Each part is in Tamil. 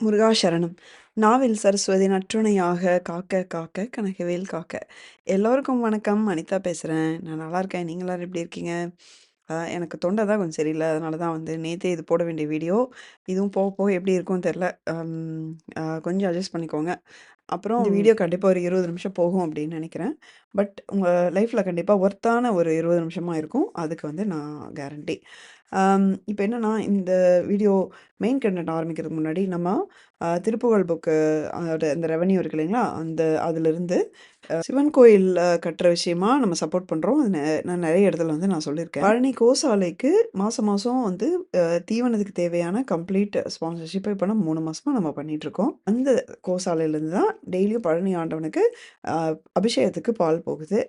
முருகா சரணம். நாவில் சரஸ்வதி நற்றுணையாக காக்க காக்க கனகவேல் காக்க. எல்லோருக்கும் வணக்கம். அனிதா பேசுறேன். நான் நல்லா இருக்கேன். நீங்க எல்லாரும் எப்படி இருக்கீங்க? அ எனக்கு தொண்டை தான் கொஞ்சம் சரியில்ல. அதனால தான் வந்து நேத்தே இது போட வேண்டிய வீடியோ. இதுவும் போக போக எப்படி. அம் அ கொஞ்சம் அட்ஜஸ்ட் பண்ணிக்கோங்க. அப்புறம் இந்த வீடியோ கண்டிப்பா ஒரு 20 நிமிஷம் போகும் அப்படின்னு நெனைக்கிறேன். பட் உங்க லைஃப்ல கண்டிப்பா ஒர்த்தான ஒரு 20 நிமிஷமா இருக்கும். அதுக்கு வந்து நான் கேரண்டி. இப்போ என்னென்னா இந்த வீடியோ மெயின் கண்டென்ட் ஆரம்பிக்கிறதுக்கு முன்னாடி நம்ம திருப்புகழ் புக்கு அதோட இந்த ரெவன்யூ இருக்கு இல்லைங்களா? அந்த அதிலிருந்து சிவன் கோயில் கட்டுற விஷயமா நம்ம சப்போர்ட் பண்றோம். அது நெ நான் நிறைய இடத்துல வந்து நான் சொல்லியிருக்கேன். பழனி கோசாலைக்கு மாசம் மாசம் வந்து தீவனத்துக்கு தேவையான கம்ப்ளீட் ஸ்பான்சர்ஷிப்பை இப்போ நம்ம மூணு மாசமா நம்ம பண்ணிகிட்ருக்கோம் அந்த கோசாலையிலேருந்து தான் டெய்லியும் பழனி ஆண்டவனுக்கு அபிஷேகத்துக்கு பால் போகுது.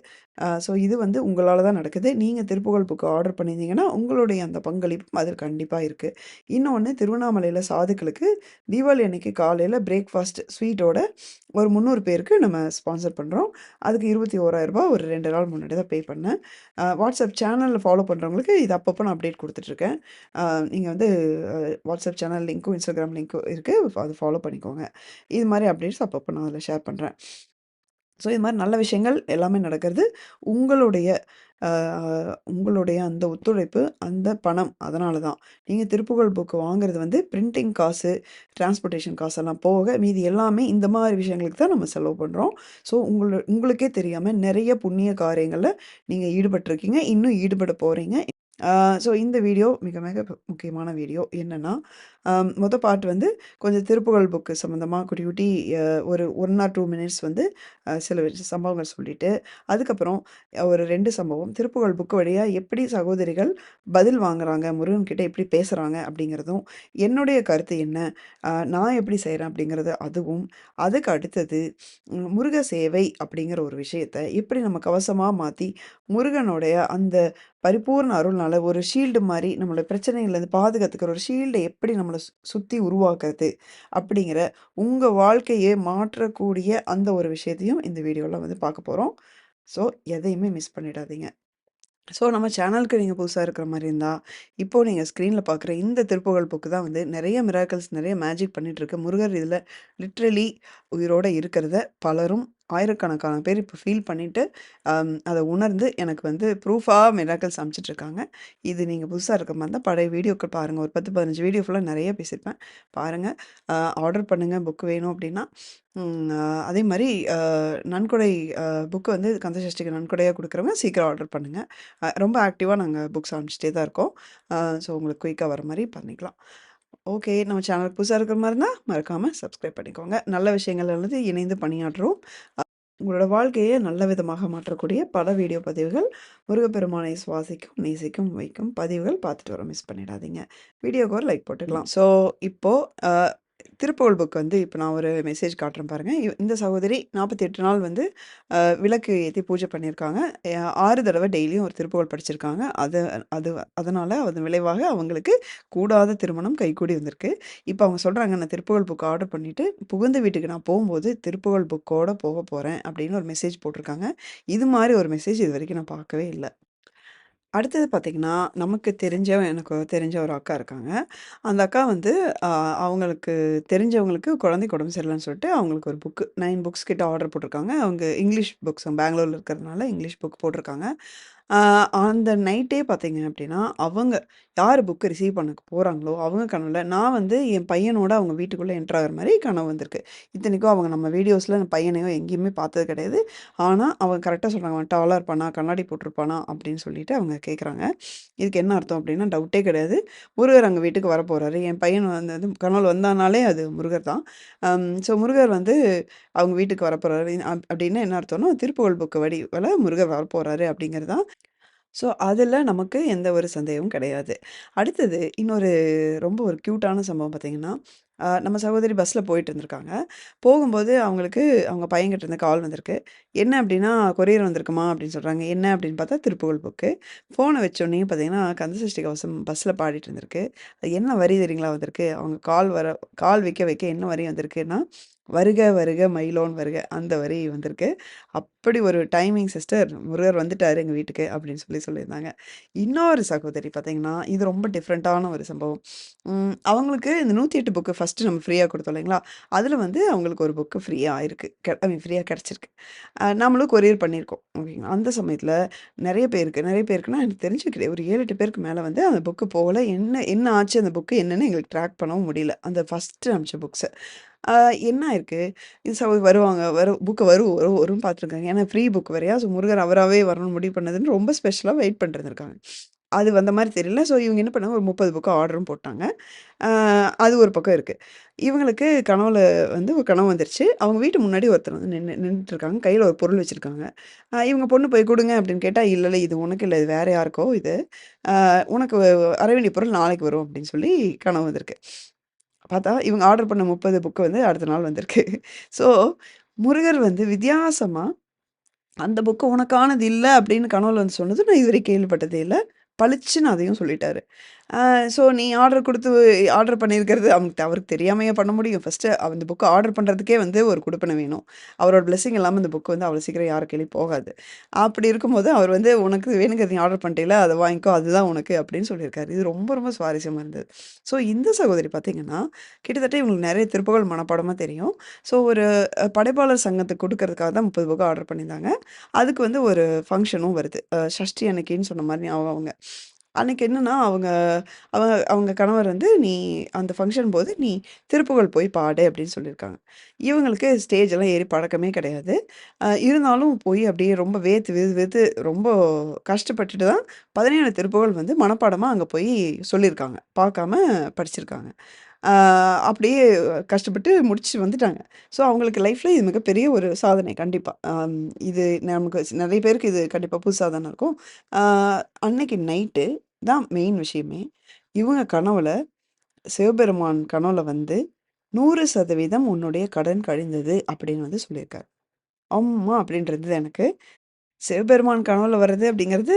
ஸோ இது வந்து உங்களால் தான் நடக்குது. நீங்கள் திருப்புகழ் புக்கு ஆர்டர் பண்ணியிருந்தீங்கன்னா, உங்களுடைய அந்த பங்களிப்பு அதில் கண்டிப்பாக இருக்குது இன்னொன்று திருவண்ணாமலையில் சாதுக்களுக்கு தீபாவளி அன்னைக்கு காலையில் பிரேக்ஃபாஸ்ட் ஸ்வீட்டோட ஒரு 300 பேருக்கு நம்ம ஸ்பான்சர் பண்ணுறோம் அதுக்கு இருபத்தி ஓராயிரரூபா ஒரு ரெண்டு நாள் முன்னாடி தான் பே பண்ணேன். வாட்ஸ்அப் சேனலில் ஃபாலோ பண்ணுறவங்களுக்கு இது அப்பப்போ நான் அப்டேட் கொடுத்துட்ருக்கேன் நீங்கள் வந்து வாட்ஸ்அப் சேனல் லிங்க்கும், இன்ஸ்டாகிராம் லிங்க்கும் இருக்குது அது ஃபாலோ பண்ணிக்கோங்க. இது மாதிரி அப்டேட்ஸ் அப்பப்போ நான் அதில் ஷேர் பண்ணுறேன் ஸோ இது மாதிரி நல்ல விஷயங்கள் எல்லாமே நடக்கிறது. உங்களுடைய உங்களுடைய அந்த ஒத்துழைப்பு, அந்த பணம் அதனால தான். நீங்கள் திருப்புகழ் புக்கு வாங்குறது வந்து பிரிண்டிங் காசு, டிரான்ஸ்போர்ட்டேஷன் காசெல்லாம் போக மீதி எல்லாமே இந்த மாதிரி விஷயங்களுக்கு தான் நம்ம செலவு பண்ணுறோம் ஸோ உங்கள உங்களுக்கே தெரியாமல் நிறைய புண்ணிய காரியங்களில் நீங்கள் ஈடுபட்டிருக்கீங்க இன்னும் ஈடுபட போகிறீங்க ஸோ இந்த வீடியோ மிக மிக முக்கியமான வீடியோ. என்னன்னா, மொத்த பாட்டு பார்ட் வந்து கொஞ்சம் திருப்புகழ் புக்கு சம்மந்தமாக குட்டி குட்டி ஒரு ஒன் ஆர் டூ மினிட்ஸ் வந்து சில சம்பவங்கள் சொல்லிட்டு, அதுக்கப்புறம் ஒரு ரெண்டு சம்பவம் திருப்புகழ் புக்கு வழியாக எப்படி சகோதரிகள் பதில் வாங்குறாங்க, முருகன்கிட்ட எப்படி பேசுகிறாங்க அப்படிங்கிறதும், என்னுடைய கருத்து என்ன, நான் எப்படி செய்கிறேன் அப்படிங்கிறது அதுவும், அதுக்கு அடுத்தது முருக சேவை அப்படிங்கிற ஒரு விஷயத்த எப்படி நம்ம கவசமாக மாற்றி முருகனுடைய அந்த பரிபூர்ண அருள்னால ஒரு ஷீல்டு மாதிரி நம்மளோட பிரச்சனைகள்லேருந்து பாதுகாத்துக்கிற ஒரு ஷீல்டை எப்படி நம்மளை சு உருவாக்குறது, அப்படிங்கிற உங்கள் வாழ்க்கையே மாற்றக்கூடிய அந்த ஒரு விஷயத்தையும் இந்த வீடியோவில் வந்து பார்க்க போகிறோம் ஸோ எதையுமே மிஸ் பண்ணிடாதீங்க. ஸோ நம்ம சேனலுக்கு நீங்கள் புதுசாக இருக்கிற மாதிரி இருந்தால் இப்போது நீங்கள் ஸ்க்ரீனில் பார்க்குற இந்த திருப்புகழ் புக்கு தான் வந்து நிறைய மிராக்கல்ஸ் நிறைய மேஜிக் பண்ணிகிட்ருக்கு முருகர் இதில் லிட்ரலி உயிரோட இருக்கிறத பலரும் ஆயிரக்கணக்கான பேர் இப்போ ஃபீல் பண்ணிவிட்டு அதை உணர்ந்து எனக்கு வந்து ப்ரூஃபாக மிராக்கல்ஸ் அனுப்பிச்சுட்ருக்காங்க. இது நீங்கள் புதுசாக இருக்கிற மாதிரி இருந்தால் பழைய வீடியோக்கள் பாருங்கள் ஒரு 10, 15 வீடியோ ஃபுல்லாக நிறைய பேசியிருப்பேன். பாருங்கள் ஆர்டர் பண்ணுங்கள் புக் வேணும் அப்படின்னா. அதே மாதிரி நன்கொடை புக்கு வந்து கந்தசஷ்டிக்கு நன்கொடையாக கொடுக்குறவங்க சீக்கிரம் ஆர்டர் பண்ணுங்கள் ரொம்ப ஆக்டிவாக நாங்கள் புக்ஸ் அனுப்பிச்சிட்டே தான் இருக்கோம். ஸோ உங்களுக்கு குயிக்காக வர மாதிரி பண்ணிக்கலாம். ஓகே. நம்ம சேனலுக்கு புதுசாக இருக்கிற மாதிரி இருந்தால் மறக்காமல் சப்ஸ்கிரைப் பண்ணிக்கோங்க. நல்ல விஷயங்கள் அல்லது இணைந்து பணியாற்றுவோம். உங்களோட வாழ்க்கையை நல்ல விதமாக மாற்றக்கூடிய பல வீடியோ பதிவுகள், முருகப்பெருமானை சுவாசிக்கும், நேசிக்கும், வைக்கும் பதிவுகள் பார்த்துட்டு வரோம். மிஸ் பண்ணிடாதீங்க. வீடியோக்கு ஒரு லைக் போட்டுக்கலாம். ஸோ இப்போது அ புக் வந்து இப்போ நான் ஒரு மெசேஜ் காட்டுறேன் பாருங்கள் இந்த சகோதரி 48 நாள் வந்து விளக்கு ஏற்றி பூஜை பண்ணியிருக்காங்க. ஆறு தடவை டெய்லியும் ஒரு திருப்புகழ் படிச்சிருக்காங்க. அது அது அதனால் அதன் விளைவாக அவங்களுக்கு கூடாத திருமணம் கைகூடி வந்திருக்கு. இப்போ அவங்க சொல்கிறாங்க "நான் திருப்புகழ் புக் ஆர்டர் பண்ணிவிட்டு புகுந்த வீட்டுக்கு நான் போகும்போது திருப்புகழ் புக்கோடு போக போகிறேன் அப்படின்னு ஒரு மெசேஜ் போட்டிருக்காங்க. இது மாதிரி ஒரு மெசேஜ் இது வரைக்கும் நான் பார்க்கவே இல்லை அடுத்தது பார்த்தீங்கன்னா, நமக்கு தெரிஞ்ச எனக்கு தெரிஞ்ச ஒரு அக்கா இருக்காங்க. அந்த அக்கா வந்து அ அவங்களுக்கு தெரிஞ்சவங்களுக்கு குழந்தைக்கு உடம்பு சரியில்லன்னு சொல்லிட்டு, அவங்களுக்கு ஒரு புக்கு 9 புக்ஸ் கிட்ட ஆர்டர் போட்டிருக்காங்க. அவங்க இங்கிலீஷ் புக்ஸ் பெங்களூர்ல இருக்கிறதுனால இங்கிலீஷ் புக் போட்டிருக்காங்க. அந்த நைட்டே பார்த்தீங்க அப்படின்னா, அவங்க யார் புக்கு ரிசீவ் பண்ண போகிறாங்களோ அவங்க கனவுல நான் வந்து என் பையனோட அவங்க வீட்டுக்குள்ளே என்ட்ராகிற மாதிரி கனவு வந்திருக்கு. இத்தனைக்கும் அவங்க நம்ம வீடியோஸில் அந்த பையனையோ எங்கேயுமே பார்த்தது கிடையாது. ஆனால் அவங்க கரெக்டாக சொல்கிறாங்க "அவன் டாலாக இருப்பானா? கண்ணாடி போட்டிருப்பானா?" அப்படின்னு சொல்லிட்டு அவங்க கேட்குறாங்க. இதுக்கு என்ன அர்த்தம் அப்படின்னா, டவுட்டே கிடையாது. முருகர் அங்கே வீட்டுக்கு வரப்போறாரு. என் பையன் வந்து வந்து கனவுல வந்தானாலே அது முருகர் தான். ஸோ முருகர் வந்து அவங்க வீட்டுக்கு வரப்போறாரு. அப் அப்படின்னா என்ன அர்த்தம்னா, திருப்புகழ் புக்கு வடிவில் முருகர் வரப்போகிறாரு அப்படிங்கிறது தான். ஸோ, அதில் நமக்கு எந்த ஒரு சந்தேகமும் கிடையாது. அடுத்தது இன்னொரு ரொம்ப ஒரு கியூட்டான சம்பவம் பார்த்தீங்கன்னா, அ நம்ம சகோதரி பஸ்ல போயிட்டு இருந்திருக்காங்க. போகும்போது அவங்களுக்கு அவங்க பையன்கிட்ட இருந்து கால் வந்திருக்கு. என்ன அப்படின்னா, "கொரியர் வந்திருக்குமா" அப்படின்னு சொல்றாங்க. என்ன அப்படின்னு பார்த்தா திருப்புகழ் புக்கு. ஃபோன வச்சோனயே பார்த்தீங்கன்னா, கந்தசஷ்டி கவசம் பஸ்ல பாடிட்டு இருந்திருக்கு. அது என்ன வரி தெரியுங்களா வந்திருக்கு? அவங்க கால் வர கால் வைக்க வைக்க என்ன வரி வந்திருக்குன்னா, "வருக வருக மயிலோன் வருக" அந்த வரி வந்திருக்கு. அப்படி ஒரு டைமிங் சிஸ்டர் முருகர் வந்துட்டாரு எங்கள் வீட்டுக்கு அப்படின்னு சொல்லி சொல்லியிருந்தாங்க. இன்னொரு சகோதரி பார்த்தீங்கன்னா, இது ரொம்ப டிஃப்ரெண்ட்டான ஒரு சம்பவம். அவங்களுக்கு இந்த 108 புக்கு ஃபர்ஸ்ட் நம்ம ஃப்ரீயாக கொடுத்தோம் இல்லைங்களா? அதில் வந்து அவங்களுக்கு ஒரு புக்கு ஃப்ரீயாக இருக்குது ஐ மீன் ஃப்ரீயாக கிடச்சிருக்கு நம்மளும் கொரியர் பண்ணியிருக்கோம். ஓகேங்களா? அந்த சமயத்தில் நிறைய பேருக்கு நிறைய பேருக்குன்னா எனக்கு தெரிஞ்சு ஒரு 7, 8 பேருக்கு மேலே வந்து அந்த புக்கு போகல. என்ன என்ன ஆச்சு அந்த புக்கு என்னென்னு எங்களுக்கு ட்ராக் பண்ணவும் முடியல. அந்த ஃபர்ஸ்ட்டு அமிச்ச புக்ஸை ஆ என்ன ஆயிருக்கு? இது வருவாங்க வரும் புக்கு வரும் வரும் வரும்ன்னு பார்த்துருக்காங்க. ஏன்னா ஃப்ரீ புக் வேறயா, ஸோ முருகர் அவராவே வரணும்னு முடிவு பண்ணதுன்னு ரொம்ப ஸ்பெஷலா வெயிட் பண்ணிட்டு அது வந்த மாரி தெரியல. ஸோ இவங்க என்ன பண்ணாங்க, ஒரு 30 புக்கு ஆர்டரும் போட்டாங்க. ஆ அது ஒரு பக்கம் இருக்கு. இவங்களுக்கு கனவுல வந்து ஒரு கனவு வந்துருச்சு. அவங்க வீட்டு முன்னாடி ஒருத்தர் வந்து நின்னு நின்னுட்டு இருக்காங்க. கையில ஒரு பொருள் வச்சிருக்காங்க. அ இவங்க பொண்ணு போய் குடுங்க அப்படின்னு கேட்டா, "இல்ல, இல்ல இது உனக்கு இல்ல. இது வேற யாருக்கோ இது. ஆ உனக்கு வர வேண்டிய பொருள் நாளைக்கு வரும்" அப்படின்னு சொல்லி கனவு வந்திருக்கு. பார்த்தா இவங்க ஆர்டர் பண்ண 30 புக்கு வந்து அடுத்த நாள் வந்திருக்கு. ஸோ முருகர் வந்து வித்தியாசமாக அந்த புக்கு உனக்கானது இல்லை அப்படின்னு கனவுல வந்து சொன்னது நான் இதுவரைக்கும் கேள்விப்பட்டதே இல்லை பளிச்சுன்னு அதையும் சொல்லிட்டாரு. ஸோ நீ ஆர்டர் கொடுத்து ஆர்டர் பண்ணியிருக்கிறது அவனுக்கு அவருக்கு தெரியாமையே பண்ண முடியும்? ஃபஸ்ட்டு அந்த புக்கு ஆர்டர் பண்ணுறதுக்கே வந்து ஒரு கொடுப்பனை வேணும். அவரோட பிளெஸிங் இல்லாமல் அந்த புக் வந்து அவ்வளோ சீக்கிரம் யார் கையிலயும் போகாது. அப்படி இருக்கும்போது அவர் வந்து உனக்கு வேணுங்கிறது நீ ஆர்டர் பண்ணிட்டீல்ல, அதை வாங்கிக்கோ. அதுதான் உனக்கு அப்படின்னு சொல்லியிருக்காரு. இது ரொம்ப ரொம்ப சுவாரஸ்யமாக இருந்தது. ஸோ இந்த சகோதரி பார்த்தீங்கன்னா, கிட்டத்தட்ட இவங்களுக்கு நிறைய திருப்புகழ் மனப்பாடமாக தெரியும். ஸோ ஒரு படைப்பாளர் சங்கத்துக்கு கொடுக்கறதுக்காக தான் 30 புக்கு ஆர்டர் பண்ணியிருந்தாங்க. அதுக்கு வந்து ஒரு ஃபங்க்ஷனும் வருது. ஷஷ்டி அன்னைக்குன்னு அன்னைக்கின்னு சொன்ன மாதிரி ஞாபகம் அவங்க. அன்னைக்கு என்னன்னா, அவங்க அவங்க அவங்க கணவர் வந்து, "நீ அந்த ஃபங்க்ஷன் போது நீ திருப்புகழ் போய் பாடு" அப்படின்னு சொல்லியிருக்காங்க. இவங்களுக்கு ஸ்டேஜ் எல்லாம் ஏறி பழக்கமே கிடையாது. இருந்தாலும் போய் அப்படியே ரொம்ப வேத்து வெது வெது ரொம்ப கஷ்டப்பட்டுட்டு தான் 17 திருப்புகழ் வந்து மனப்பாடமாக அங்கே போய் சொல்லியிருக்காங்க. பார்க்காம படிச்சிருக்காங்க. அப்படியே கஷ்டப்பட்டு முடிச்சு வந்துட்டாங்க. ஸோ அவங்களுக்கு லைஃப்பில் இது மிகப்பெரிய ஒரு சாதனை கண்டிப்பாக இது நமக்கு நிறைய பேருக்கு இது கண்டிப்பாக புதுசா சாதனை இருக்கும். அன்னைக்கு நைட்டு தான் மெயின் விஷயமே. இவங்க கனவுல சிவபெருமான் கனவுல வந்து 100% உன்னுடைய கடன் கழிந்தது அப்படின்னு வந்து சொல்லியிருக்காரு. அம்மா! அப்படின்றது எனக்கு. சிவபெருமான் கனவுல வர்றது அப்படிங்கிறது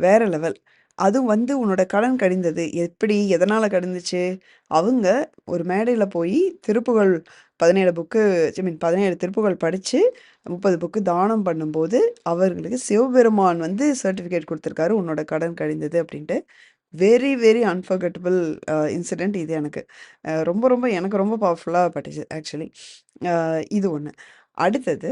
வேற லெவல். அதுவும் வந்து உன்னோட கடன் கடிந்தது எப்படி? எதனால் கடிந்துச்சு அவங்க ஒரு மேடையில் போய் Thiruppugazh 17 book I mean 17 Thiruppugazh படித்து முப்பது புக்கு தானம் பண்ணும்போது, அவர்களுக்கு சிவபெருமான் வந்து சர்டிஃபிகேட் கொடுத்துருக்காரு உன்னோட கடன் கழிந்தது அப்படின்ட்டு. வெரி வெரி அன்ஃபர்கட்டபிள் இன்சிடெண்ட் இது எனக்கு. ரொம்ப ரொம்ப எனக்கு ரொம்ப பவர்ஃபுல்லாக பட்டுச்சு ஆக்சுவலி. இது ஒன்று அடுத்தது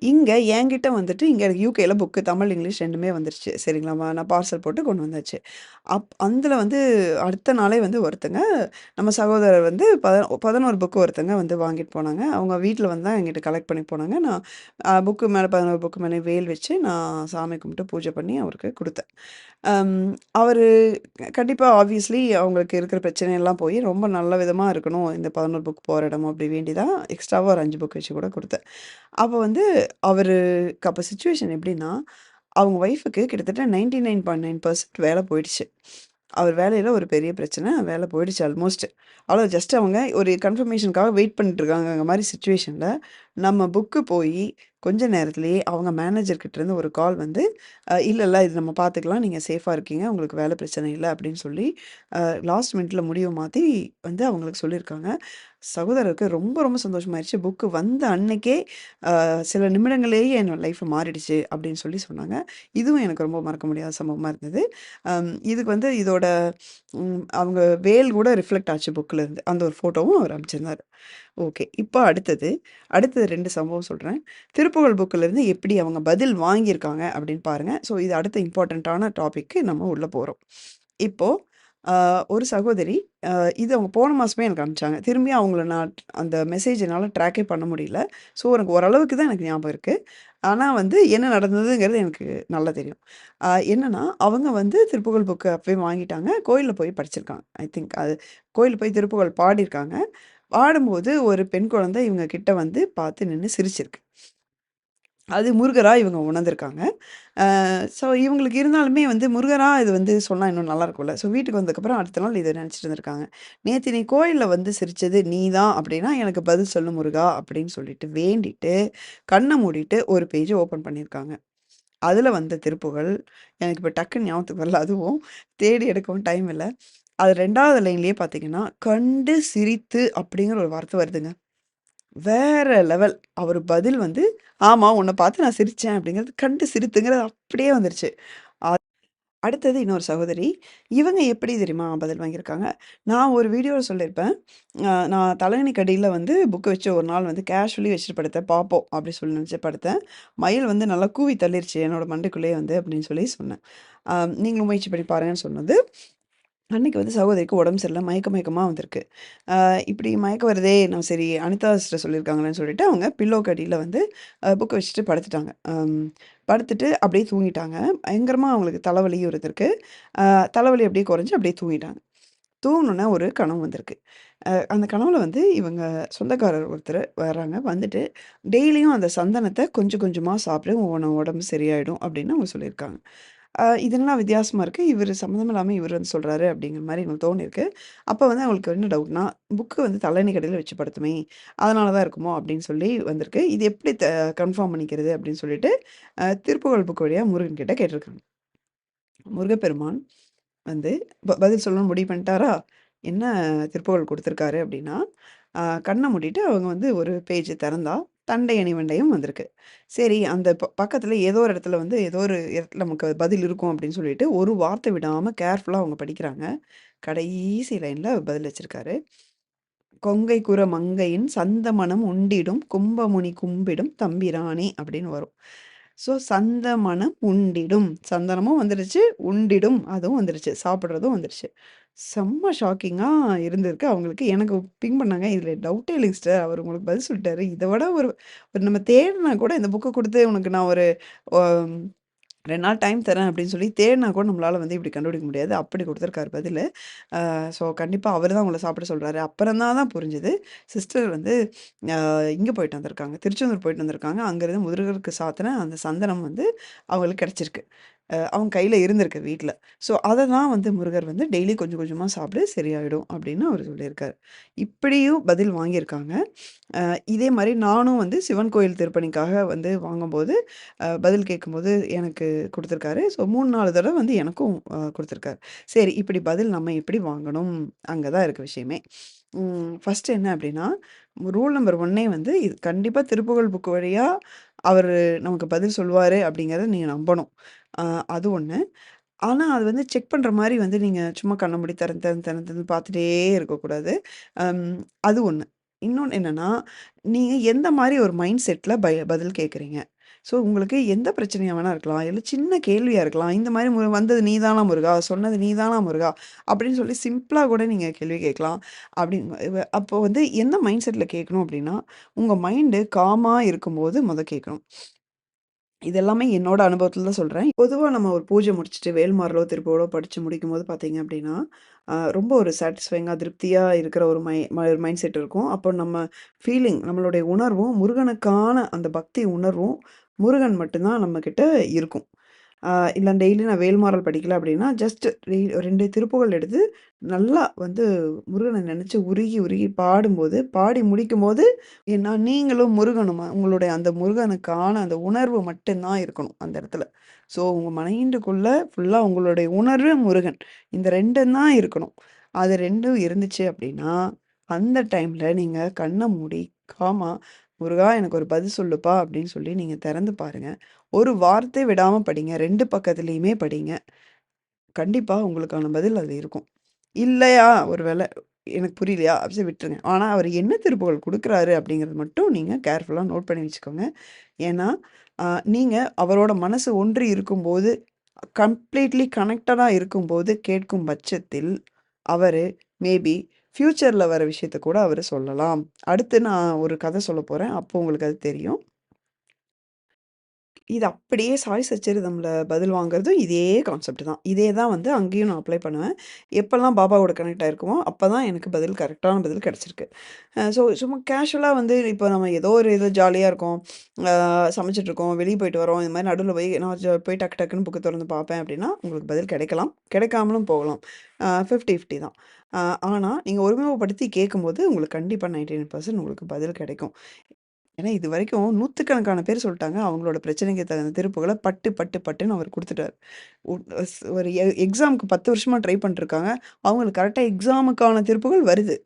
இங்கே என்கிட்ட வந்துட்டு இங்க யுகேல புக்கு தமிழ், இங்கிலீஷ் ரெண்டுமே வந்துருச்சு. சரிங்களா? நான் பார்சல் போட்டு கொண்டு வந்தாச்சு. அப் அதில் வந்து அடுத்த நாளே வந்து ஒருத்தங்க நம்ம சகோதரர் வந்து பத 11 புக்கு ஒருத்தங்க வந்து வாங்கிட்டு போனாங்க. அவங்க வீட்டில் வந்து தான் எங்கிட்ட கலெக்ட் பண்ணி போனாங்க. நான் புக்கு மேலே பதினோரு புக்கு மேலே வேல் வச்சு நான் சாமி கும்பிட்டு பூஜை பண்ணி அவருக்கு கொடுத்தேன் அவர் அவரு கண்டிப்பா ஆப்வியஸ்லி அவங்களுக்கு இருக்கிற பிரச்சனையெல்லாம் போய் ரொம்ப நல்ல விதமாக இருக்கணும். இந்த 11 புக் போகிற இடம் அப்படி வேண்டி தான் எக்ஸ்ட்ராவாக ஒரு அஞ்சு புக் வச்சு கூட கொடுத்தேன் அப்போ வந்து அவருக்கு அப்போ சுச்சுவேஷன் எப்படின்னா, அவங்க ஒய்ஃபுக்கு கிட்டத்தட்ட ninety nine point nine percent வேலை போயிடுச்சு. அவர் வேலையில் ஒரு பெரிய பிரச்சனை. வேலை போயிடுச்சு ஆல்மோஸ்ட். அவ்வளோ ஜஸ்ட் அவங்க ஒரு கன்ஃபர்மேஷனுக்காக வெயிட் பண்ணிட்டு இருக்காங்கங்கிற மாதிரி சுச்சுவேஷனில் நம்ம புக்கு போய் கொஞ்ச நேரத்திலேயே அவங்க மேனேஜர்கிட்டேருந்து ஒரு கால் வந்து, இல்லைல்ல இது நம்ம பார்த்துக்கலாம். நீங்கள் சேஃபாக இருக்கீங்க. உங்களுக்கு வேலை பிரச்சனை இல்லை அப்படின்னு சொல்லி, லாஸ்ட் மினிட்ல முடிவ மாற்றி வந்து அவங்களுக்கு சொல்லியிருக்காங்க. சகோதரருக்கு ரொம்ப ரொம்ப சந்தோஷமாயிருச்சு. புக்கு வந்த அன்னைக்கே சில நிமிடங்களேயே என்னோட லைஃப் மாறிடுச்சு அப்படின்னு சொல்லி சொன்னாங்க. இதுவும் எனக்கு ரொம்ப மறக்க முடியாத சம்பவமாக இருந்தது. இதுக்கு வந்து இதோட அவங்க வேல் கூட ரிஃப்ளெக்ட் ஆச்சு புக்கில் இருந்து. அந்த ஒரு ஃபோட்டோவும் அவர் அனுப்பிச்சிருந்தாரு. ஓகே. இப்போ அடுத்தது, அடுத்தது ரெண்டு சம்பவம் சொல்கிறேன் திருப்புகழ் புக்கிலேருந்து இருந்து எப்படி அவங்க பதில் வாங்கியிருக்காங்க அப்படின்னு பாருங்கள் ஸோ இது அடுத்த இம்பார்ட்டண்ட்டான டாபிக்கு நம்ம உள்ளே போகிறோம் இப்போது ஒரு சகோதரி இது அவங்க போன மாதமே எனக்கு அனுப்பிச்சாங்க. திரும்பியும் அவங்கள நான் அந்த மெசேஜ் என்னால் ட்ராக்கே பண்ண முடியல. ஸோ எனக்கு ஓரளவுக்கு தான் எனக்கு ஞாபகம் இருக்குது ஆனால் வந்து என்ன நடந்ததுங்கிறது எனக்கு நல்லா தெரியும். என்னென்னா அவங்க வந்து திருப்புகழ் புக்கு அப்போயே வாங்கிட்டாங்க. கோயிலில் போய் படிச்சிருக்காங்க. ஐ திங்க் அது கோயிலில் போய் திருப்புகழ் பாடியிருக்காங்க. பாடும்போது ஒரு பெண் குழந்தை இவங்க கிட்ட வந்து பார்த்து நின்று சிரிச்சிருக்கு. அது முருகராக இவங்க உணர்ந்திருக்காங்க. ஸோ இவங்களுக்கு இருந்தாலுமே வந்து முருகராக இது வந்து சொன்னால் இன்னும் நல்லா இருக்கும்ல. ஸோ வீட்டுக்கு வந்ததுக்கப்புறம் அடுத்த நாள் இதை நினச்சிட்டு இருந்திருக்காங்க. நேற்று நீ கோயிலில் வந்து சிரித்தது நீ தான் அப்படின்னா, எனக்கு பதில் சொல்லு முருகா" அப்படின்னு சொல்லிட்டு வேண்டிட்டு, கண்ணை மூடிட்டு ஒரு பேஜ் ஓப்பன் பண்ணியிருக்காங்க. அதில் வந்த திருப்புகழ் எனக்கு இப்போ டக்குன்னு ஞாபகத்துக்கு வரல அதுவும். தேடி எடுக்கவும் டைம் இல்லை அது ரெண்டாவது லைன்லயே பார்த்தீங்கன்னா, "கண்டு சிரித்து" அப்படிங்கிற ஒரு வார்த்தை வருதுங்க. வேற லெவல். அவர் பதில் வந்து, "ஆமா உன்னை பார்த்து நான் சிரிச்சேன்" அப்படிங்கிறது, "கண்டு சிரித்துங்கிறது" அப்படியே வந்துருச்சு. அடுத்தது இன்னொரு சகோதரி. இவங்க எப்படி தெரியுமா பதில் வாங்கியிருக்காங்க? நான் ஒரு வீடியோவில் சொல்லியிருப்பேன். நான் தலகாணிக்கு அடியில வந்து புக்கு வச்சு ஒரு நாள் வந்து கேஷுவலி வச்சுட்டு படுத்தேன். பார்ப்போம் அப்படி சொல்லி நினச்சி படுத்தேன். மயில் வந்து நல்லா கூவி தள்ளிருச்சு என்னோடய மண்டைக்குள்ளேயே வந்து அப்படின்னு சொல்லி சொன்னேன். நீங்களும் முயற்சி பண்ணி பாருங்கன்னு சொன்னது. அன்னைக்கு வந்து சகோதரிக்கு உடம்பு சரியில்லை மயக்க மயக்கமாக வந்திருக்கு. இப்படி மயக்கம் வருதே! நான் சரி அனிதா சிஸ்டர் சொல்லியிருக்காங்களேன்னு சொல்லிட்டு, அவங்க பில்லோ கடியில் வந்து புக்கை வச்சுட்டு படுத்துட்டாங்க. படுத்துட்டு அப்படியே தூங்கிட்டாங்க. பயங்கரமாக அவங்களுக்கு தலைவலியும் இருந்திருக்கு. தலைவலி அப்படியே குறைஞ்சி அப்படியே தூங்கிட்டாங்க. தூங்கணுன்னா ஒரு கனவு வந்திருக்கு. அந்த கனவுல வந்து இவங்க சொந்தக்காரர் ஒருத்தர் வராங்க. வந்துட்டு டெய்லியும் அந்த சந்தனத்தை கொஞ்சம் கொஞ்சமாக சாப்பிட்டு உன் உடம்பு சரியாயிடும் அப்படின்னு அவங்க சொல்லியிருக்காங்க. அ வித்தியாசமாக இருக்குது வித்தியாசமா இருக்கு. இவரு சம்மந்தம் இல்லாம இவரு வந்து சொல்றாரு அப்படிங்கிற மாரி எங்களுக்கு தோணியிருக்கு. அப்ப வந்து அவங்களுக்கு என்ன டவுட்னா, புக்கு வந்து தலையணைக்கு அடியில வச்சு படுத்தோமே, அதனால தான் இருக்குமோ அப்படின்னு சொல்லி வந்திருக்கு. இது எப்படி த கன்ஃபார்ம் பண்ணிக்கிறது அப்படின்னு சொல்லிட்டு, அ திருப்புகழ் புக் வழியா முருகன் கிட்ட கேட்டிருக்காங்க. முருகப்பெருமான் வந்து ப பதில் சொல்லணும்னு முடிவு பண்ணிட்டாரா? என்ன திருப்புகழ் கொடுத்துருக்காரு அப்படின்னா, அ கண்ண மூடிட்டு அவங்க வந்து ஒரு பேஜ் திறந்தா, "தண்டை அணிவண்டையும்" வந்திருக்கு. சரி அந்த ப பக்கத்தில் ஏதோ ஒரு இடத்துல வந்து ஏதோ ஒரு இடத்துல நமக்கு பதில் இருக்கும் அப்படின்னு சொல்லிட்டு, ஒரு வார்த்தை விடாமல் கேர்ஃபுல்லாக அவங்க படிக்கிறாங்க. கடைசி லைனில் பதில் வச்சிருக்காரு. "கொங்கை குற மங்கையின் சந்தமனம் உண்டிடும் கும்பமுனி கும்பிடும் தம்பிராணி அப்படின்னு வரும். ஸோ சந்தமனம் உண்டிடும். சந்தனமும் வந்துருச்சு, உண்டிடும் அதுவும் வந்துருச்சு. சாப்பிட்றதும் வந்துருச்சு. செம்ம ஷாக்கிங்கா இருந்திருக்கு அவங்களுக்கு. எனக்கு பிங் பண்ணாங்க. "இதுல டவுட்டே இல்லைங்க சிஸ்டர். அவரு உங்களுக்கு பதில் சொல்லிட்டாரு. இத விட ஒரு ஒரு நம்ம தேடுனா கூட இந்த புக்க குடுத்து உனக்கு நான் ஒரு ஒ 2 நாள் டைம் தரேன்" அப்படின்னு சொல்லி தேடுனா கூட நம்மளால வந்து இப்படி கண்டுபிடிக்க முடியாது. அப்படி குடுத்துருக்காரு பதிலு. அ ஸோ கண்டிப்பா அவரு தான் உங்கள சாப்பிட சொல்றாரு. அப்புறம் தான் தான் புரிஞ்சது. சிஸ்டர் வந்து அ இங்க போயிட்டு வந்திருக்காங்க. திருச்செந்தூர் போயிட்டு வந்திருக்காங்க. அங்கருந்து முருகருக்கு சாத்துன அந்த சந்தனம் வந்து அவங்களுக்கு கிடைச்சிருக்கு. அவங்க கையில் இருந்திருக்கு வீட்டில் ஸோ அதை தான் வந்து முருகர் வந்து டெய்லி கொஞ்சம் கொஞ்சமாக சாப்பிடு சரியாயிடும் அப்படின்னு அவர் சொல்லியிருக்காரு. இப்படியும் பதில் வாங்கியிருக்காங்க. இதே மாதிரி நானும் வந்து சிவன் கோயில் திருப்பணிக்காக வந்து வாங்கும்போது, பதில் கேட்கும்போது எனக்கு கொடுத்துருக்காரு ஸோ மூணு நாலு தடவை வந்து எனக்கும் கொடுத்துருக்காரு சரி இப்படி பதில் நம்ம எப்படி வாங்கணும்? அங்கே தான் இருக்க விஷயமே. ஃபஸ்ட்டு என்ன அப்படின்னா, ரூல் நம்பர் ஒன்னே வந்து இது கண்டிப்பாக திருப்புகழ் புக்கு வழியாக அவர் நமக்கு பதில் சொல்வார் அப்படிங்கிறத நீங்கள் நம்பணும். அ அது 1. ஆனா, அது வந்து செக் பண்ற மாரி வந்து நீங்க சும்மா கண்ண மூடி திறந்து திறந்து திறந்து திறந்து பார்த்துட்டே இருக்கக்கூடாது. அம் அது 1. இன்னொன்னு என்னன்னா, நீங்க எந்த மாரி ஒரு மைண்ட் செட்ல பய பதில் கேட்குறீங்க? ஸோ உங்களுக்கு எந்த பிரச்சனையா வேணா இருக்கலாம். இல்ல சின்ன கேள்வியா இருக்கலாம். இந்த மாரி மு "வந்தது நீ தானா முருகா? சொன்னது நீ தானா முருகா?" அப்படின்னு சொல்லி சிம்பிளா கூட நீங்க கேள்வி கேட்கலாம். அப்படின்னு வ அப்போ வந்து எந்த மைண்ட் செட்ல கேட்கணும் அப்படின்னா, உங்க மைண்டு காமா இருக்கும்போது மொத கேட்கணும். இது எல்லாமே என்னோட அனுபவத்தில் தான் சொல்கிறேன் பொதுவாக நம்ம ஒரு பூஜை முடிச்சுட்டு வேல்மாறலோ, படித்து முடிக்கும் முடிக்கும்போது பார்த்தீங்க அப்படின்னா, ரொம்ப ஒரு சாட்டிஸ்ஃபைங்காக திருப்தியாக இருக்கிற ஒரு மை ஒரு மைண்ட் செட் இருக்கும். அப்போ நம்ம ஃபீலிங் நம்மளுடைய உணர்வும், முருகனுக்கான அந்த பக்தி உணர்வும், முருகன் மட்டும்தான் நம்மக்கிட்ட இருக்கும். இல்லை டெய்லி நான் வேல்மாறல் படிக்கல அப்படின்னா, ஜஸ்ட் ரெண்டு திருப்புகள் எடுத்து நல்லா வந்து முருகனை நினச்சி உருகி, உருகி பாடும்போது, பாடி முடிக்கும் போது ஏன்னா நீங்களும் முருகனும் உங்களுடைய அந்த முருகனுக்கான அந்த உணர்வு மட்டும்தான் இருக்கணும் அந்த இடத்துல. ஸோ உங்கள் மைண்டுக்குள்ள ஃபுல்லாக உங்களுடைய உணர்வு முருகன். இந்த ரெண்டும் தான் இருக்கணும். அது ரெண்டும் இருந்துச்சு அப்படின்னா, அந்த டைமில் நீங்கள் கண்ணை மூடி காமா, "முருகா எனக்கு ஒரு பதில் சொல்லுப்பா" அப்படின்னு சொல்லி நீங்கள் திறந்து பாருங்கள் ஒரு வார்த்தை விடாமல் படிங்க. ரெண்டு பக்கத்துலேயுமே படிங்க. கண்டிப்பாக உங்களுக்கான பதில் அது இருக்கும். இல்லையா, ஒரு வேலை எனக்கு புரியலையா, அப்படி விட்டுருங்க. ஆனால் அவர் என்ன திருப்புகள் கொடுக்குறாரு அப்படிங்கிறது மட்டும் நீங்கள் கேர்ஃபுல்லாக நோட் பண்ணி வச்சுக்கோங்க. ஏன்னா, நீங்கள் அவரோட மனசு ஒன்று இருக்கும்போது, கம்ப்ளீட்லி கனெக்டடாக இருக்கும்போது கேட்கும் பட்சத்தில், அவர் மேபி ஃப்யூச்சரில் வர விஷயத்த கூட அவர் சொல்லலாம். அடுத்து நான் ஒரு கதை சொல்லப் போகிறேன் அப்போ உங்களுக்கு அது தெரியும். இது அப்படியே சாய் சச்சரிதமில் பதில் வாங்குறதும் இதே கான்செப்ட் தான். இதே தான் வந்து அங்கேயும் நான் அப்ளை பண்ணுவேன். எப்போல்லாம் பாபாவோட கனெக்ட் ஆகிருக்குமோ அப்போ தான் எனக்கு பதில் கரெக்டான பதில் கிடச்சிருக்கு ஸோ சும்மா கேஷுவலாக வந்து இப்போ நம்ம ஏதோ ஒரு இது ஜாலியாக இருக்கோம். சமைச்சிட்ருக்கோம் வெளியே போயிட்டு வரோம். இந்த மாதிரி நடுவில் போய் நான் போய் டக்கு டக்குன்னு புக்கு திறந்து பார்ப்பேன் அப்படின்னா, உங்களுக்கு பதில் கிடைக்கலாம். கிடைக்காமலும் போகலாம். ஃபிஃப்டி ஃபிஃப்டி தான். ஆனால் நீங்கள் நீங்க ஒருமுகப்படுத்தி கேட்கும்போது உங்களுக்கு கண்டிப்பா 99% உங்களுக்கு பதில் கிடைக்கும். ஏன்னா, இதுவரைக்கும் நூத்துக்கணக்கான பேர் சொல்ட்டாங்க. அவங்களோட பிரச்சனைக்கு தகுந்த தீர்ப்புகள பட்டு, பட்டு, பட்டுன்னு அவர் குடுத்துட்டாரு. ஒரு எ எக்ஸாம்க்கு 10 வருஷமா ட்ரை பண்ணிட்டுருக்காங்க. அவங்களுக்கு கரெக்ட்டா எக்ஸாமுக்கான தீர்ப்புகள் வருது.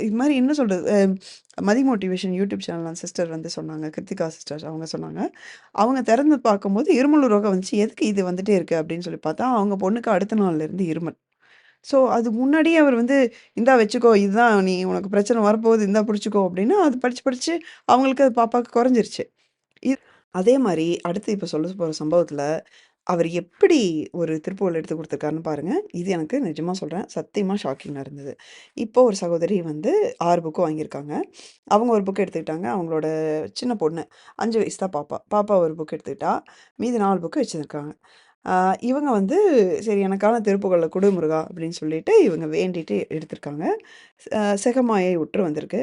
இது மாரி என்ன சொல்றது? அ Mathi motivation YouTube channel sister வந்து சொன்னாங்க. கிருத்திகா சிஸ்டர் அவங்க சொன்னாங்க. அவங்க திறந்து பார்க்கும்போது இருமல் ரோகம் வந்துச்சு. எதுக்கு இது வந்துட்டே இருக்கு அப்படின்னு சொல்லி பார்த்தா, அவங்க பொண்ணுக்கு அடுத்த நாள்லேருந்து இருமல். ஸோ அது முன்னாடியே அவர் வந்து, "இந்தா வச்சுக்கோ. இதுதான் நீ உனக்கு பிரச்சனை வரப்போகுது. இந்தா பிடிச்சிக்கோ அப்படின்னா அது படித்து படித்து அவங்களுக்கு அது பாப்பாவுக்கு குறைஞ்சிருச்சு. இது அதே மாதிரி அடுத்து இப்போ சொல்ல போகிற சம்பவத்தில் அவர் எப்படி ஒரு திருப்புகழ் எடுத்து கொடுத்துருக்காருன்னு பாருங்கள் இது எனக்கு நிஜமாக சொல்கிறேன் சத்தியமாக ஷாக்கிங்காக இருந்தது. இப்போ ஒரு சகோதரி வந்து ஆறு புக்கு வாங்கியிருக்காங்க. அவங்க ஒரு புக்கு எடுத்துக்கிட்டாங்க. அவங்களோட சின்ன பொண்ணு அஞ்சு வயசு தான் பாப்பா. பாப்பா ஒரு புக் எடுத்துக்கிட்டா. மீதி நாலு புக்கு வச்சுருக்காங்க இவங்க வந்து சரி எனக்கான திருப்புகளை குடு முருகா அப்படின்னு சொல்லிட்டு இவங்க வேண்டிட்டு எடுத்திருக்காங்க. செகமாயை உற்று வந்திருக்கு.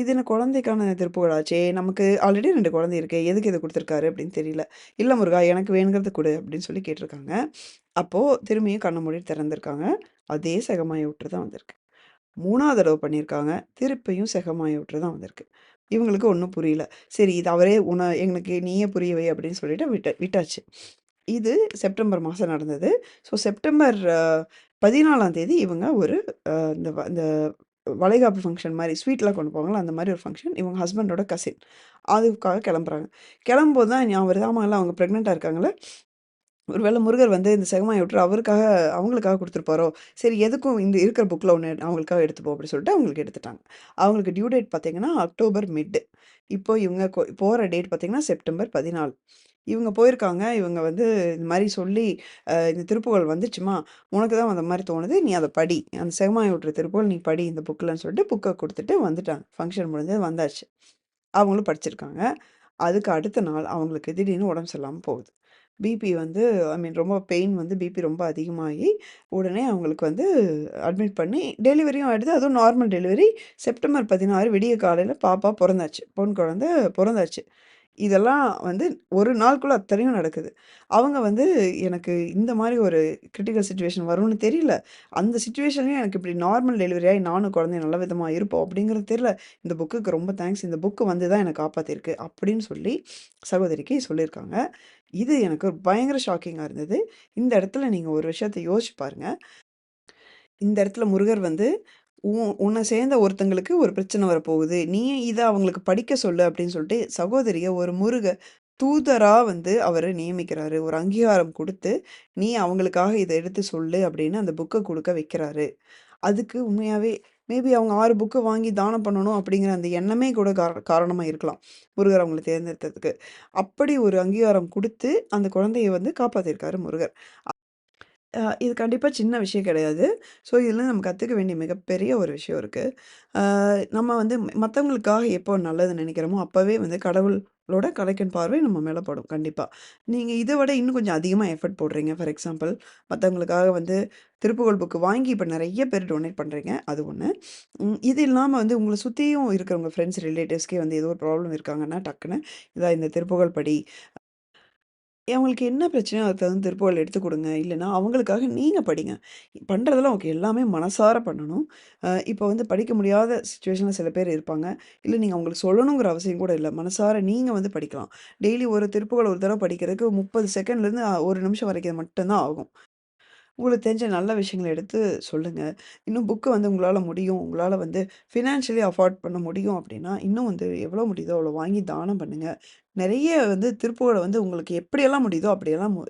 இது என்ன குழந்தைக்கான திருப்புகழாச்சே! நமக்கு ஆல்ரெடி ரெண்டு குழந்தை இருக்குது எதுக்கு இது கொடுத்துருக்காரு அப்படின்னு தெரியல. இல்லை முருகா எனக்கு வேணுங்கிறத கொடு அப்படின்னு சொல்லி கேட்டிருக்காங்க. அப்போது திரும்பியும் கண்ண மூடிட்டு திறந்திருக்காங்க. அதே செகமாயை உற்று தான் வந்திருக்கு. மூணாவது தடவை பண்ணியிருக்காங்க. திருப்பியும் செகமாயை விட்டு தான் வந்திருக்கு. இவங்களுக்கு ஒன்றும் புரியல. சரி இது அவரே உன எங்களுக்கு நீயே புரியவை அப்படின்னு சொல்லிட்டு விட்ட விட்டாச்சு. இது செப்டம்பர் மாதம் நடந்தது. ஸோ செப்டம்பர் பதினாலாம் தேதி இவங்க ஒரு இந்த வ இந்த வளைகாப்பு ஃபங்க்ஷன் மாதிரி ஸ்வீட்லாம் கொண்டு போவாங்களா அந்த மாதிரி ஒரு ஃபங்க்ஷன் இவங்க ஹஸ்பண்டோட கசின். அதுக்காக கிளம்புறாங்க. கிளம்பும்போது தான் ஞாபகம் வருது. அவங்க ப்ரெக்னெண்ட்டாக இருக்காங்களே ஒருவேளை முருகர் வந்து இந்த செகமாயை விட்டு அவருக்காக அவங்களுக்காக கொடுத்துருப்பாரோ சரி எதுக்கும் இந்த இருக்கிற புக்கில் ஒன்று அவங்களுக்காக எடுத்துப்போம் அப்படின்னு சொல்லிட்டு அவங்களுக்கு எடுத்துட்டாங்க. அவங்களுக்கு டியூ டேட் பார்த்தீங்கன்னா, அக்டோபர் மிட். இப்போ இவங்க போகிற டேட் பார்த்தீங்கன்னா, செப்டம்பர் 14. இவங்க போயிருக்காங்க. இவங்க வந்து இந்த மாரி சொல்லி, அ "இந்த திருப்புகழ் வந்துச்சும்மா, உனக்கு தான் அந்த மாரி தோணுது. நீ அத படி. அந்த செகமாய உற்று திருப்புகழ் நீ படி இந்த புக்லன்னு" சொல்லிட்டு புக்க குடுத்துட்டு வந்துட்டாங்க. ஃபங்ஷன் முடிஞ்சது வந்தாச்சு. அவங்களும் படிச்சிருக்காங்க. அதுக்கு அடுத்த நாள் அவங்களுக்கு திடீர்னு உடம்பு சரியில்லாம போகுது. பிபி வந்து ஐ மீன் ரொம்ப பெயின் வந்து பிபி ரொம்ப அதிகமாகி, உடனே அவங்களுக்கு வந்து அட்மிட் பண்ணி டெலிவரியும் ஆயிடுது. அதுவும் நார்மல் டெலிவரி. செப்டம்பர் 16 விடிய காலையில பாப்பா பொறந்தாச்சு. பொண் குழந்தை பொறந்தாச்சு. இதெல்லாம் வந்து ஒரு நாளுக்குள்ள அத்தனையும் நடக்குது. அவங்க வந்து எனக்கு இந்த மாரி ஒரு கிரிட்டிக்கல் சிச்சுவேஷன் வரும்னு தெரியல. அந்த சிச்சுவேஷன்லயும் எனக்கு இப்படி நார்மல் டெலிவரி ஆயி நானும் குழந்தையும் நல்ல விதமா இருப்போம் அப்படிங்கிறது தெரியல. இந்த புக்குக்கு ரொம்ப தேங்க்ஸ். இந்த புக் வந்து தான் என்ன காப்பாத்திருக்கு. அப்படின்னு சொல்லி சகோதரிக்கு சொல்லியிருக்காங்க. இது எனக்கு ஒரு பயங்கர ஷாக்கிங்கா இருந்தது. இந்த இடத்துல நீங்க ஒரு விஷயத்த யோசிச்சு பாருங்க. இந்த இடத்துல முருகர் வந்து, உ உன்னை சேர்ந்த ஒருத்தங்களுக்கு ஒரு பிரச்சனை வரப்போகுது. நீ இதை அவங்களுக்கு படிக்க சொல்லு அப்படின்னு சொல்லிட்டு சகோதரியை ஒரு முருக தூதராக வந்து அவர் நியமிக்கிறாரு. ஒரு அங்கீகாரம் கொடுத்து நீ அவங்களுக்காக இதை எடுத்து சொல்லு அப்படின்னு அந்த புக்கை கொடுக்க வைக்கிறாரு. அதுக்கு உண்மையாகவே மேபி அவங்க ஆறு புக்கு வாங்கி தானம் பண்ணணும் அப்படிங்கிற அந்த எண்ணமே கூட கார காரணமாக இருக்கலாம். முருகர் அவங்கள தேர்ந்தெடுத்ததுக்கு. அப்படி ஒரு அங்கீகாரம் கொடுத்து அந்த குழந்தைய வந்து காப்பாற்றிருக்காரு முருகர். இது கண்டிப்பாக சின்ன விஷயம் கிடையாது. ஸோ, இதில் நம்ம கத்துக்க வேண்டிய மிகப்பெரிய ஒரு விஷயம் இருக்கு. நம்ம வந்து மத்தவங்களுக்காக எப்போ நல்லது நினைக்கிறோமோ, அப்பவே வந்து கடவுளோட கடைக்கண் பார்வை நம்ம மேல படும். கண்டிப்பா. நீங்க இத விட இன்னும் கொஞ்சம் அதிகமா எஃபோர்ட் போடுறீங்க. ஃபார் எக்ஸாம்பிள் மத்தவங்களுக்காக வந்து திருப்புகழ் புக் வாங்கி இப்ப நெறைய பேர் டொனேட் பண்றீங்க. அது ஒண்ணு. ம் இது இல்லாம வந்து உங்கள சுத்தியும் இருக்கிறவங்க ஃப்ரெண்ட்ஸ், ரிலேட்டிவ்ஸ்க்கே வந்து ஏதோ ஒரு ப்ராப்ளம் இருக்காங்கன்னா, டக்குனு இந்தா இந்த திருப்புகழ் படி. அவங்களுக்கு என்ன பிரச்சனையோ அதுக்கு தகுந்த திருப்புகழ் எடுத்து கொடுங்க இல்லைனா அவங்களுக்காக நீங்கள் படிங்க. பண்ணுறதெல்லாம் ஓகே. எல்லாமே மனசார பண்ணணும். இப்போ வந்து படிக்க முடியாத சுச்சுவேஷனில் சில பேர் இருப்பாங்க. இல்லை நீங்கள் அவங்களுக்கு சொல்லணுங்கிற அவசியம் கூட இல்லை மனசார நீங்கள் வந்து படிக்கலாம். டெய்லி ஒரு திருப்புகள் ஒரு தடவை படிக்கிறதுக்கு 30 செகண்ட்லேருந்து ஒரு நிமிஷம் வரைக்கும் மட்டும்தான் ஆகும். உங்களுக்கு தெரிஞ்ச நல்ல விஷயங்களை எடுத்து சொல்லுங்கள் இன்னும் புக்கு வந்து உங்களால் முடியும். உங்களால் வந்து ஃபினான்ஷியலி அஃபோர்ட் பண்ண முடியும் அப்படின்னா இன்னும் வந்து எவ்வளோ முடியுதோ அவ்வளோ வாங்கி தானம் பண்ணுங்கள் நிறைய வந்து திருப்புகளை வந்து உங்களுக்கு எப்படியெல்லாம் முடியுதோ அப்படியெல்லாம் மு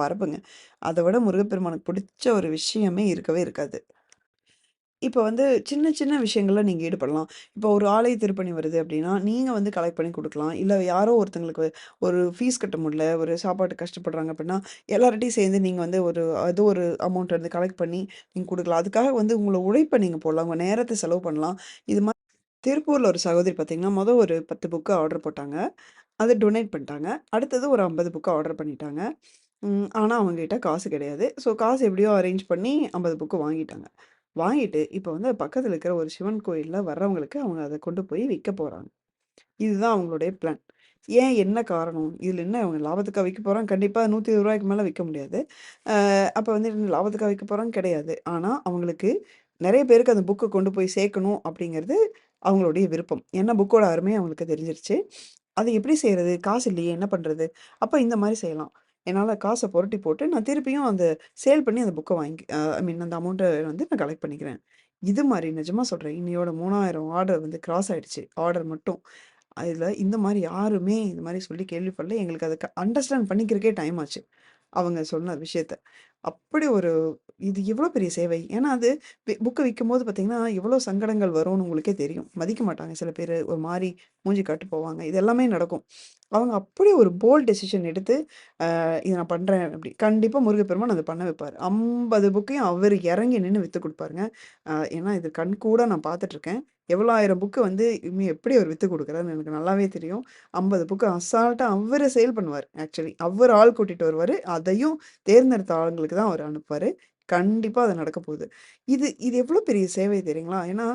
பரப்புங்க. அதை விட முருகப்பெருமானுக்கு பிடிச்ச ஒரு விஷயமே இருக்கவே இருக்காது. இப்போ வந்து சின்ன சின்ன விஷயங்களில் நீங்கள் ஈடுபடலாம். இப்போ ஒரு ஆலய திருப்பணி வருது அப்படின்னா நீங்கள் வந்து கலெக்ட் பண்ணி கொடுக்கலாம் இல்லை யாரோ ஒருத்தங்களுக்கு ஒரு ஃபீஸ் கட்ட முடியல, ஒரு சாப்பாட்டு கஷ்டப்படுறாங்க அப்படின்னா எல்லார்ட்டையும் சேர்ந்து நீங்கள் வந்து ஒரு அது ஒரு அமௌண்ட் வந்து கலெக்ட் பண்ணி நீங்கள் கொடுக்கலாம் அதுக்காக வந்து உங்களை உழைப்பை நீங்கள் போடலாம். உங்கள் நேரத்தை செலவு பண்ணலாம். இது மாதிரி திருப்பூரில் ஒரு சகோதரி பார்த்தீங்கன்னா, மொதல் ஒரு 10 புக்கு ஆர்டர் போட்டாங்க. அதை டொனேட் பண்ணிட்டாங்க. அடுத்தது ஒரு 50 புக்கு ஆர்டர் பண்ணிட்டாங்க. ஆனால் அவங்ககிட்ட காசு கிடையாது. ஸோ காசு எப்படியோ அரேஞ்ச் பண்ணி 50 புக்கு வாங்கிட்டாங்க. வாங்கிட்டு இப்போ வந்து பக்கத்தில் இருக்கிற ஒரு சிவன் கோயிலில் வர்றவங்களுக்கு அவங்க அதை கொண்டு போய் விற்க போகிறாங்க இதுதான் அவங்களுடைய பிளான். ஏன் என்ன காரணம்? இதில் என்ன அவங்க லாபத்துக்காக விற்க போகிறாங்க கண்டிப்பாக நூற்றி இருபது ரூபாய்க்கு மேலே விற்க முடியாது. அப்போ வந்து என்ன லாபத்துக்கா போகிறாங்க கிடையாது. ஆனால் அவங்களுக்கு நிறைய பேருக்கு அந்த புக்கை கொண்டு போய் சேர்க்கணும் அப்படிங்கிறது அவங்களுடைய விருப்பம். ஏன்னா புக்கோட அருமை அவங்களுக்கு தெரிஞ்சிருச்சு. அது எப்படி செய்கிறது காசு இல்லையே! என்ன பண்ணுறது அப்போ இந்த மாதிரி செய்யலாம். என்னால் காசை புரட்டி போட்டு நான் திருப்பியும் அந்த சேல் பண்ணி அந்த புக்கை வாங்கி ஐ மீன் அந்த அமௌண்ட்டை வந்து நான் கலெக்ட் பண்ணிக்கிறேன். இது மாதிரி நிஜமாக சொல்கிறேன் இன்னையோட 3000 ஆர்டர் வந்து கிராஸ் ஆகிடுச்சு ஆர்டர் மட்டும். அதில் இந்த மாதிரி யாருமே இந்த மாதிரி சொல்லி கேள்விப்படல. எங்களுக்கு அதை அண்டர்ஸ்டாண்ட் பண்ணிக்கிறக்கே டைம் ஆச்சு. அவங்க சொன்ன விஷயத்த. அப்படி ஒரு இது எவ்வளோ பெரிய சேவை. ஏன்னா அது புக்கை விற்கும் போது பார்த்தீங்கன்னா, எவ்வளோ சங்கடங்கள் வரும்னு உங்களுக்கே தெரியும். மதிக்க மாட்டாங்க சில பேர் ஒரு மாதிரி மூஞ்சி காட்டு போவாங்க. இது எல்லாமே நடக்கும். அவங்க அப்படி ஒரு போல்ட் டெசிஷன் எடுத்து, இதை நான் பண்ணுறேன் அப்படி. கண்டிப்பாக முருகப்பெருமான் அத பண்ண வைப்பார் ஐம்பது புக்கையும் அவர் இறங்கி நின்று விற்று கொடுப்பாருங்க ஏன்னா இது கண்கூடா நான் பார்த்துட்ருக்கேன் எவ்வளோ ஆயிரம் புக்கு வந்து இனிமேல் எப்படி அவர் விற்று கொடுக்குறாருன்னு எனக்கு நல்லாவே தெரியும். ஐம்பது புக்கு அசால்ட்டாக அவரை சேல் பண்ணுவார் ஆக்சுவலி. அவர் ஆள் கூட்டிகிட்டு வருவார் அதையும் தேர்ந்தெடுத்த ஆளுங்களுக்கு தான் அவர் அனுப்புவார் கண்டிப்பாக அது நடக்க போகுது. இது இது எவ்வளோ பெரிய சேவை தெரியுங்களா? ஏன்னா,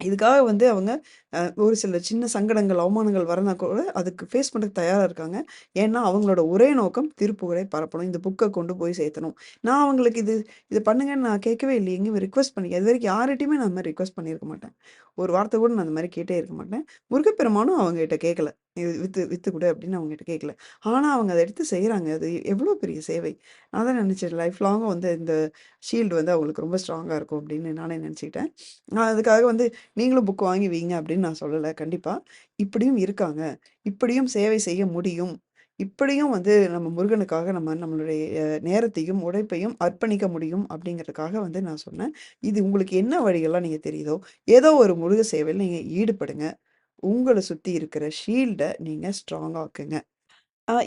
இதுக்காக வந்து அவங்க ஒரு சில சின்ன சங்கடங்கள், அவமானங்கள் வரனா கூட அதுக்கு ஃபேஸ் பண்ணுறதுக்கு தயாராக இருக்காங்க. ஏன்னா, அவங்களோட ஒரே நோக்கம் திருப்புகழை பரப்பணும். இந்த புக்கை கொண்டு போய் சேர்த்தணும். நான் அவங்களுக்கு இது இது பண்ணுங்கன்னு நான் கேட்கவே இல்லை எங்கேயும் ரிக்வெஸ்ட் பண்ணி இதுவரைக்கும் யார்கிட்டையுமே நான் அந்த மாதிரி ரிக்வெஸ்ட் பண்ணியிருக்க மாட்டேன். ஒரு வார்த்தை கூட நான் அந்த மாதிரி கேட்டே இருக்க மாட்டேன். முருகப்பெருமானும் அவங்ககிட்ட கேட்கல. விற்று விற்று கொடு அப்படின்னு அவங்ககிட்ட கேட்கல. ஆனால் அவங்க அதை எடுத்து செய்கிறாங்க அது எவ்வளோ பெரிய சேவை. நான் தான் நினச்சேன் லைஃப் லாங்காக வந்து இந்த ஷீல்டு வந்து அவங்களுக்கு ரொம்ப ஸ்ட்ராங்காக இருக்கும் அப்படின்னு நானே நினச்சிக்கிட்டேன் நான் அதுக்காக வந்து நீங்களும் புக் வாங்கி வைங்க அப்படின்னு நான் சொல்லலை கண்டிப்பாக இப்படியும் இருக்காங்க. இப்படியும் சேவை செய்ய முடியும். இப்படியும் வந்து நம்ம முருகனுக்காக நம்ம நம்மளுடைய நேரத்தையும், உழைப்பையும் அர்ப்பணிக்க முடியும் அப்படிங்கிறதுக்காக வந்து நான் சொன்னேன். இது உங்களுக்கு என்ன வழிகள்லாம் நீங்கள் தெரியுதோ, ஏதோ ஒரு முருக சேவையில் நீங்கள் ஈடுபடுங்க. உங்கள சுத்தி இருக்கிற ஷீல்டை நீங்க ஸ்ட்ராங் ஆக்குங்க.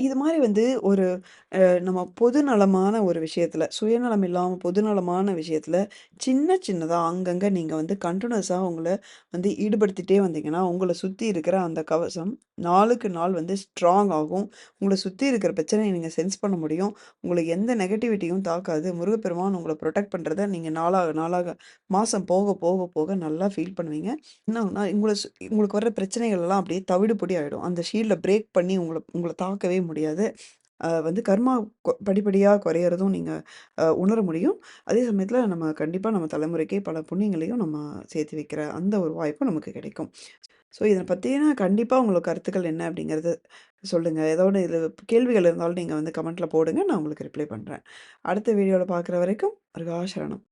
இது மாரி வந்து ஒரு அ நம்ம பொதுநலமான ஒரு விஷயத்துல, சுயநலம் இல்லாம பொதுநலமான விஷயத்துல, சின்ன சின்னதா அங்கங்க நீங்க வந்து கன்டினியூஸா உங்கள வந்து ஈடுபடுத்திட்டே வந்தீங்கன்னா, உங்கள சுத்தி இருக்கிற அந்த கவசம் நாளுக்கு நாள் வந்து ஸ்ட்ராங் ஆகும். உங்கள சுத்தி இருக்கிற பிரச்சனைய நீங்க சென்ஸ் பண்ண முடியும். உங்களுக்கு எந்த நெகட்டிவிட்டியும் தாக்காது. முருகப்பெருமான் உங்கள புரொடெக்ட் பண்றத நீங்க நாளாக நாளாக மாசம் போக போக போக நல்லா ஃபீல் பண்ணுவீங்க. என்னாகும்னா, உங்கள சு உங்களுக்கு வர்ற பிரச்சனைகள் எல்லாம் அப்படியே தவிடுபடி ஆகிடும் ஆயிடும். அந்த ஷீல்ட பிரேக் பண்ணி உங்கள உங்கள பார்க்கவே முடியாது. வந்து கர்மா கொ குறையிறதும் நீங்கள் உணர முடியும். அதே சமயத்தில் நம்ம கண்டிப்பாக நம்ம தலைமுறைக்கே பல புண்ணியங்களையும் நம்ம சேர்த்து வைக்கிற அந்த ஒரு வாய்ப்பும் நமக்கு கிடைக்கும். ஸோ இதை பற்றினா கண்டிப்பாக உங்களுக்கு கருத்துக்கள் என்ன அப்படிங்கிறது சொல்லுங்கள் ஏதோட இது கேள்விகள் இருந்தாலும் நீங்கள் வந்து கமெண்ட்டில் போடுங்க. நான் உங்களுக்கு ரிப்ளை பண்ணுறேன் அடுத்த வீடியோவில் பார்க்குற வரைக்கும் முருகா சரணம்.